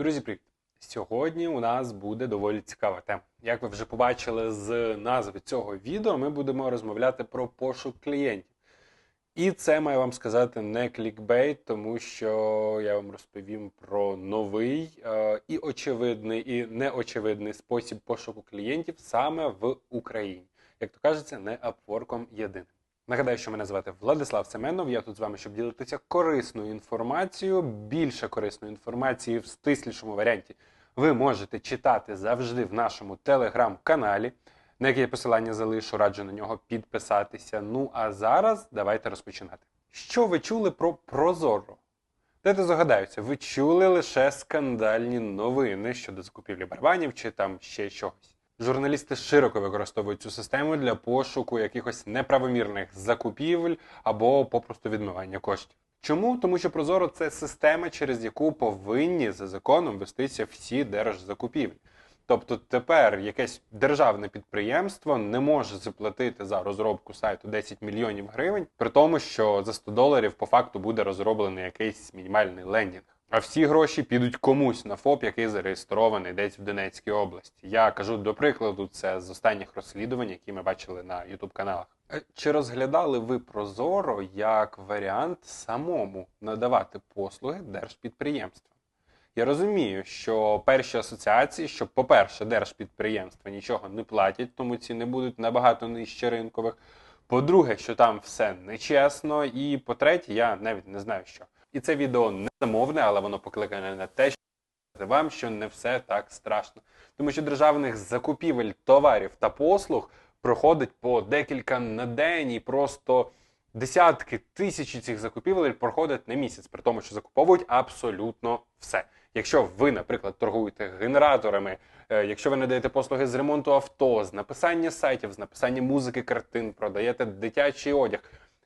Друзі, привіт! Сьогодні у нас буде доволі цікава тема. Як ви вже побачили з назви цього відео, ми будемо розмовляти про пошук клієнтів. І це маю вам сказати не клікбейт, тому що я вам розповім про новий е, і очевидний, і неочевидний спосіб пошуку клієнтів саме в Україні. Як то кажеться, не апворком єдиним. Нагадаю, що мене звати Владислав Семенов. Я тут з вами, щоб ділитися корисною інформацією. Більше корисної інформації в стислішому варіанті ви можете читати завжди в нашому телеграм-каналі, на який я посилання залишу, раджу на нього підписатися. Ну а зараз давайте розпочинати. Що ви чули про Прозоро? Дайте згадаюся, ви чули лише скандальні новини щодо закупівлі барабанів чи там ще чогось. Журналісти широко використовують цю систему для пошуку якихось неправомірних закупівель або попросту відмивання коштів. Чому? Тому що Прозоро це система, через яку повинні за законом вестися всі держзакупівлі. Тобто тепер якесь державне підприємство не може заплатити за розробку сайту 10 мільйонів гривень, при тому, що за 100 доларів по факту буде розроблений якийсь мінімальний лендінг. А всі гроші підуть комусь на ФОП, який зареєстрований десь в Донецькій області. Я кажу до прикладу, це з останніх розслідувань, які ми бачили на Ютуб каналах. Чи розглядали ви Прозоро як варіант самому надавати послуги держпідприємства? Я розумію, що перші асоціації, що, по-перше, держпідприємства нічого не платять, тому ціни будуть набагато нижче ринкових. По-друге, що там все нечесно. І по-третє, я навіть не знаю що. І це відео не замовне, але воно покликане на те, що вам, що не все так страшно. Тому що державних закупівель товарів та послуг проходить по декілька на день і просто десятки тисячі цих закупівель проходять на місяць, при тому, що закуповують абсолютно все. Якщо ви, наприклад, торгуєте генераторами, е, якщо ви надаєте послуги з ремонту авто, з написання сайтів, з написання музики, картин, продаєте дитячий одяг,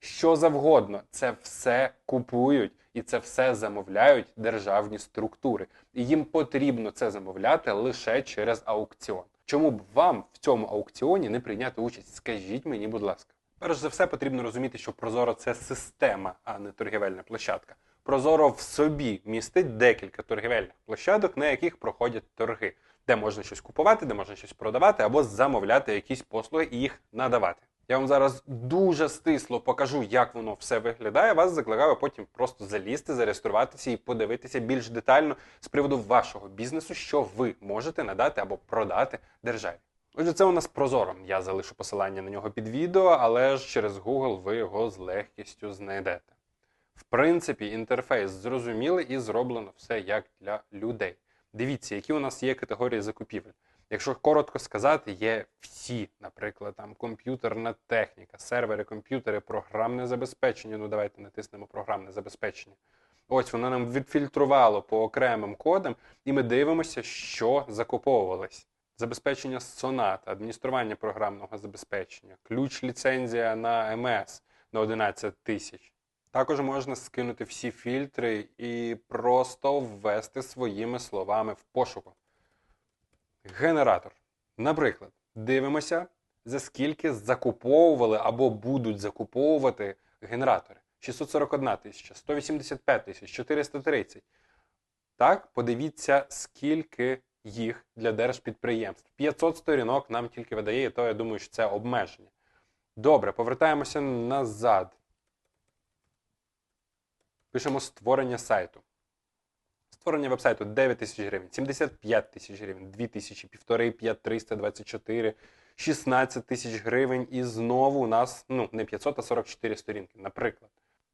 що завгодно, це все купують і це все замовляють державні структури. І їм потрібно це замовляти лише через аукціон. Чому б вам в цьому аукціоні не прийняти участь? Скажіть мені, будь ласка. Перш за все, потрібно розуміти, що Прозоро це система, а не торгівельна площадка. Прозоро в собі містить декілька торгівельних площадок, на яких проходять торги, де можна щось купувати, де можна щось продавати або замовляти якісь послуги і їх надавати. Я вам зараз дуже стисло покажу, як воно все виглядає. Вас закликаю потім просто залізти, зареєструватися і подивитися більш детально з приводу вашого бізнесу, що ви можете надати або продати державі. Отже, це у нас прозоро. Я залишу посилання на нього під відео, але ж через Google ви його з легкістю знайдете. В принципі, інтерфейс зрозумілий і зроблено все як для людей. Дивіться, які у нас є категорії закупівель. Якщо коротко сказати, є всі, наприклад, там комп'ютерна техніка, сервери, комп'ютери, програмне забезпечення. Ну, давайте натиснемо програмне забезпечення. Ось воно нам відфільтрувало по окремим кодам, і ми дивимося, що закуповувалось. Забезпечення соната, адміністрування програмного забезпечення, ключ ліцензія на МС на 11 тисяч. Також можна скинути всі фільтри і просто ввести своїми словами в пошуку. Генератор. Наприклад, дивимося, за скільки закуповували або будуть закуповувати генератори. 641 тисяча, 185 тисяч, 430. Так, подивіться, скільки їх для держпідприємств. 500 сторінок нам тільки видає, і то я думаю, що це обмеження. Добре, повертаємося назад. Пишемо створення сайту. Створення вебсайту 9 тисяч гривень, 75 тисяч гривень, 2 тисячі, 1,5, 5, 324, 16 тисяч гривень. І знову у нас ну, не 500, а 44 сторінки, наприклад.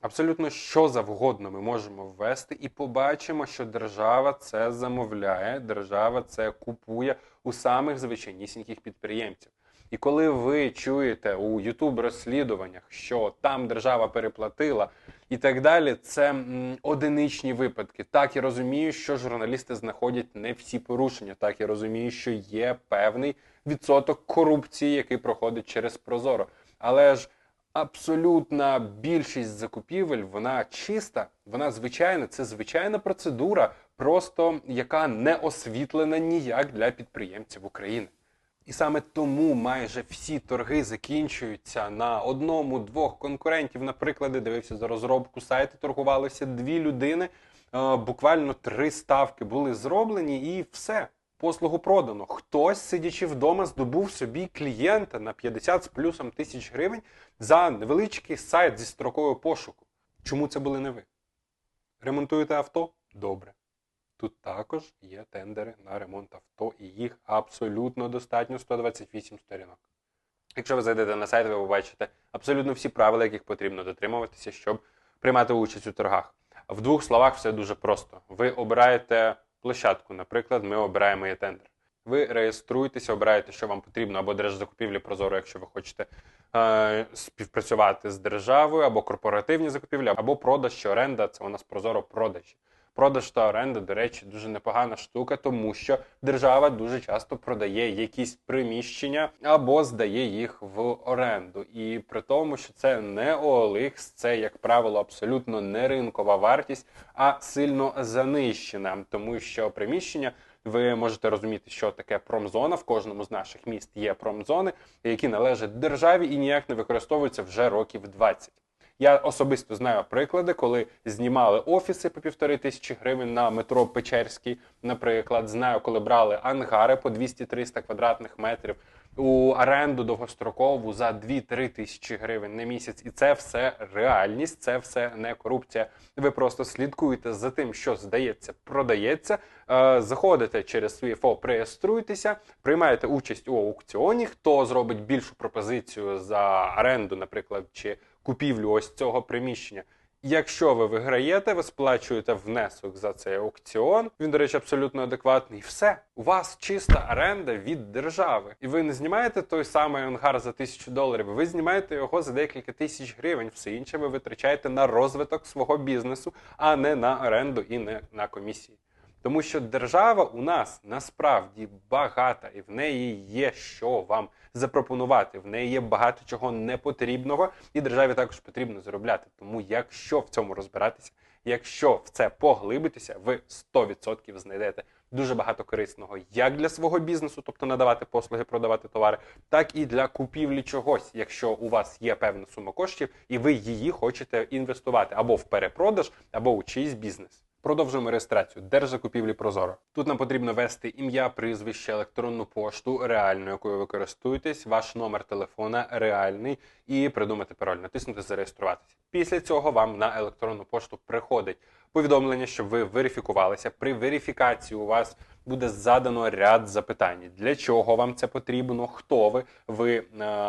Абсолютно що завгодно ми можемо ввести і побачимо, що держава це замовляє, держава це купує у самих звичайнісіньких підприємців. І коли ви чуєте у Ютуб розслідуваннях, що там держава переплатила і так далі, це одиничні випадки. Так я розумію, що журналісти знаходять не всі порушення. Так я розумію, що є певний відсоток корупції, який проходить через Прозоро. Але ж абсолютна більшість закупівель вона чиста, вона звичайна, це звичайна процедура, просто яка не освітлена ніяк для підприємців України. І саме тому майже всі торги закінчуються на одному-двох конкурентів. Наприклад, дивився за розробку сайту, торгувалися дві людини. е, буквально три ставки були зроблені, і все. Послугу продано. Хтось, сидячи вдома, здобув собі клієнта на 50 з плюсом тисяч гривень за невеличкий сайт зі строкою пошуку. Чому це були не ви? Ремонтуєте авто? Добре. Тут також є тендери на ремонт авто, і їх абсолютно достатньо 128 сторінок. Якщо ви зайдете на сайт, ви побачите абсолютно всі правила, яких потрібно дотримуватися, щоб приймати участь у торгах. В двох словах все дуже просто. Ви обираєте площадку, наприклад, ми обираємо є тендер. Ви реєструєтеся, обираєте, що вам потрібно, або держзакупівлі Прозоро, якщо ви хочете е, співпрацювати з державою, або корпоративні закупівлі, або продаж чи оренда це у нас Прозоро продажі. Продаж та оренда, до речі, дуже непогана штука, тому що держава дуже часто продає якісь приміщення або здає їх в оренду. І при тому, що це не OLX, це, як правило, абсолютно не ринкова вартість, а сильно занищена, тому що приміщення. Ви можете розуміти, що таке промзона. В кожному з наших міст є промзони, які належать державі і ніяк не використовуються вже років 20. Я особисто знаю приклади, коли знімали офіси по півтори тисячі гривень на метро Печерський. Наприклад, знаю, коли брали ангари по 200-300 квадратних метрів у оренду довгострокову за 2-3 тисячі гривень на місяць, і це все реальність, це все не корупція. Ви просто слідкуєте за тим, що здається, продається. Е, заходите через свій ФОП, реєструєтеся, приймаєте участь у аукціоні. Хто зробить більшу пропозицію за оренду, наприклад, чи купівлю ось цього приміщення. Якщо ви виграєте, ви сплачуєте внесок за цей аукціон. Він, до речі, абсолютно адекватний. Все, у вас чиста оренда від держави, і ви не знімаєте той самий ангар за тисячу доларів. Ви знімаєте його за декілька тисяч гривень. Все інше ви витрачаєте на розвиток свого бізнесу, а не на оренду і не на комісії. Тому що держава у нас насправді багата, і в неї є що вам запропонувати. В неї є багато чого непотрібного, і державі також потрібно заробляти. Тому, якщо в цьому розбиратися, якщо в це поглибитися, ви 100% знайдете дуже багато корисного як для свого бізнесу, тобто надавати послуги, продавати товари, так і для купівлі чогось, якщо у вас є певна сума коштів, і ви її хочете інвестувати або в перепродаж, або у чийсь бізнес. Продовжуємо реєстрацію держзакупівлі Прозоро. Тут нам потрібно ввести ім'я, прізвище, електронну пошту, реальну, якою ви користуєтесь, ваш номер телефона реальний, і придумати пароль, натиснути Зареєструватися. Після цього вам на електронну пошту приходить повідомлення, що ви верифікувалися. При верифікації у вас буде задано ряд запитань. Для чого вам це потрібно? Хто ви? Ви е,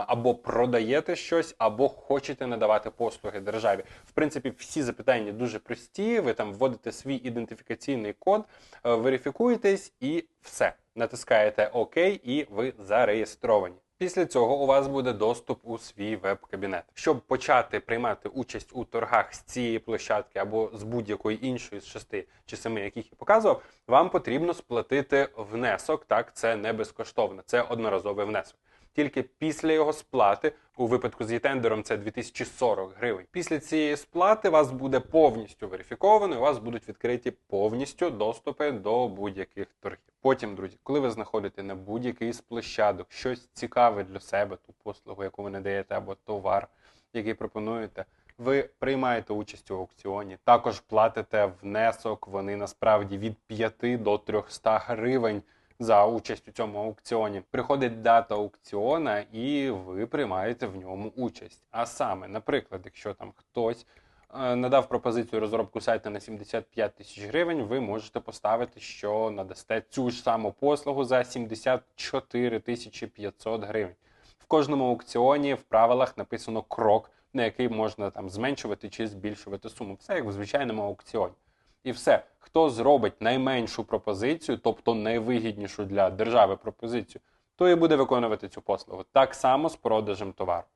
або продаєте щось, або хочете надавати послуги державі. В принципі, всі запитання дуже прості. Ви там вводите свій ідентифікаційний код, е, верифікуєтесь і все. Натискаєте ОК, і ви зареєстровані. Після цього у вас буде доступ у свій веб-кабінет. Щоб почати приймати участь у торгах з цієї площадки або з будь-якої іншої з шести чи семи, яких я показував, вам потрібно сплатити внесок. Так, це не безкоштовно, це одноразовий внесок. Тільки після його сплати, у випадку з єтендером це 2040 гривень. Після цієї сплати вас буде повністю верифіковано, і у вас будуть відкриті повністю доступи до будь-яких торгів. Потім, друзі, коли ви знаходите на будь-який з площадок щось цікаве для себе, ту послугу, яку ви надаєте, або товар, який пропонуєте, ви приймаєте участь у аукціоні, також платите внесок. Вони насправді від 5 до 300 гривень за участь у цьому аукціоні. Приходить дата аукціона, і ви приймаєте в ньому участь. А саме, наприклад, якщо там хтось е, надав пропозицію розробку сайту на 75 тисяч гривень, ви можете поставити, що надасте цю ж саму послугу за 74 тисячі 500 гривень. В кожному аукціоні в правилах написано крок, на який можна там зменшувати чи збільшувати суму. Все як в звичайному аукціоні. І все, хто зробить найменшу пропозицію, тобто найвигіднішу для держави пропозицію, той і буде виконувати цю послугу. Так само з продажем товару.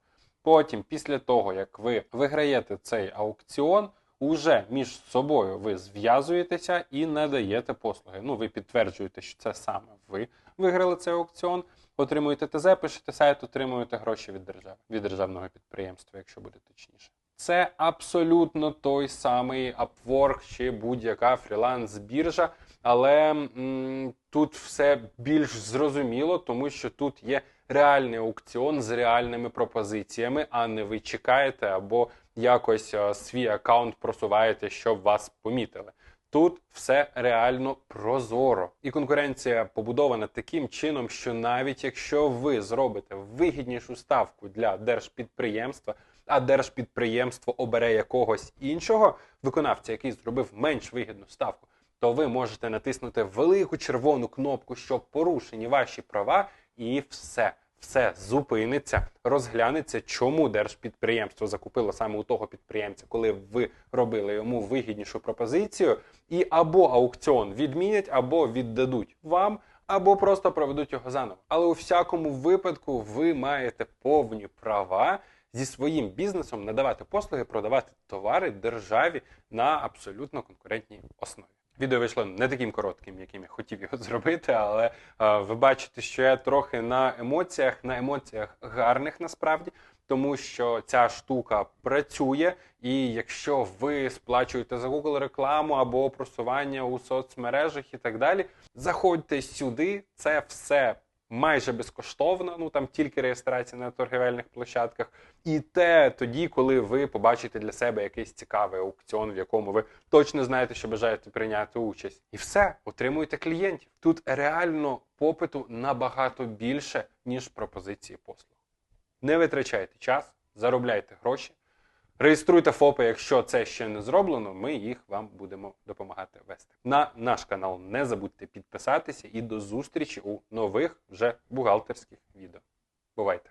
Потім, після того, як ви виграєте цей аукціон, уже між собою ви зв'язуєтеся і надаєте послуги. Ну, ви підтверджуєте, що це саме ви виграли цей аукціон, отримуєте ТЗ, пишете сайт, отримуєте гроші від держави, від державного підприємства, якщо буде точніше. Це абсолютно той самий Upwork чи будь-яка фріланс-біржа, але м, тут все більш зрозуміло, тому що тут є реальний аукціон з реальними пропозиціями, а не ви чекаєте або якось а, свій аккаунт просуваєте, щоб вас помітили. Тут все реально прозоро, і конкуренція побудована таким чином, що навіть якщо ви зробите вигіднішу ставку для держпідприємства, а держпідприємство обере якогось іншого виконавця, який зробив менш вигідну ставку, то ви можете натиснути велику червону кнопку, що порушені ваші права, і все. Все зупиниться, розглянеться, чому держпідприємство закупило саме у того підприємця, коли ви робили йому вигіднішу пропозицію, і або аукціон відмінять, або віддадуть вам, або просто проведуть його заново. Але у всякому випадку ви маєте повні права зі своїм бізнесом надавати послуги, продавати товари державі на абсолютно конкурентній основі. Відео вийшло не таким коротким, яким я хотів його зробити, але е, ви бачите, що я трохи на емоціях, на емоціях гарних насправді, тому що ця штука працює, і якщо ви сплачуєте за Google рекламу або просування у соцмережах і так далі, заходьте сюди, це все майже безкоштовно, ну там тільки реєстрація на торгівельних площадках. І те тоді, коли ви побачите для себе якийсь цікавий аукціон, в якому ви точно знаєте, що бажаєте прийняти участь, і все, отримуєте клієнтів. Тут реально попиту набагато більше, ніж пропозиції послуг. Не витрачайте час, заробляйте гроші. Реєструйте ФОПи, якщо це ще не зроблено, ми їх вам будемо допомагати вести. На наш канал не забудьте підписатися і до зустрічі у нових вже бухгалтерських відео. Бувайте!